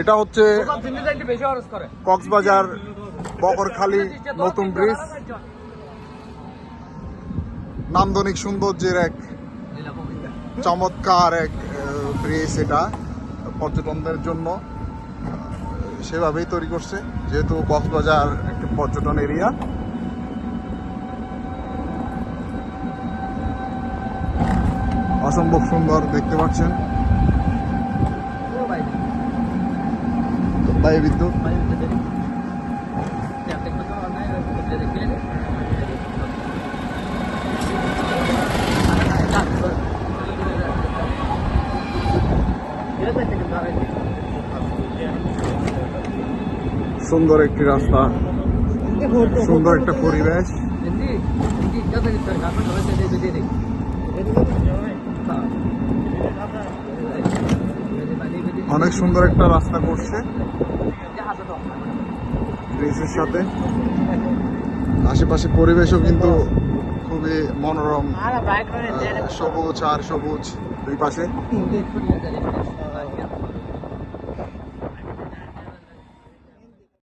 এটা হচ্ছে কক্সবাজার, বকরখালী, নতুন ব্রিজ। নান্দনিক সৌন্দর্যের এক চমৎকার এক ব্রিজ এটা পর্যটনদের জন্য। সেভাবেই তৈরি করছে, যেহেতু কক্সবাজার একটা পর্যটন এরিয়া। অসম্ভব সুন্দর দেখতে পাচ্ছেন। বায়ু বিদ্যুৎ সুন্দর একটি রাস্তা সুন্দর একটা পরিবেশ অনেক সুন্দর একটা রাস্তা করছে। ব্রিজের সাথে। আশেপাশে পরিবেশও কিন্তু খুবই মনোরম সবুজ, আর সবুজ দুই পাশে।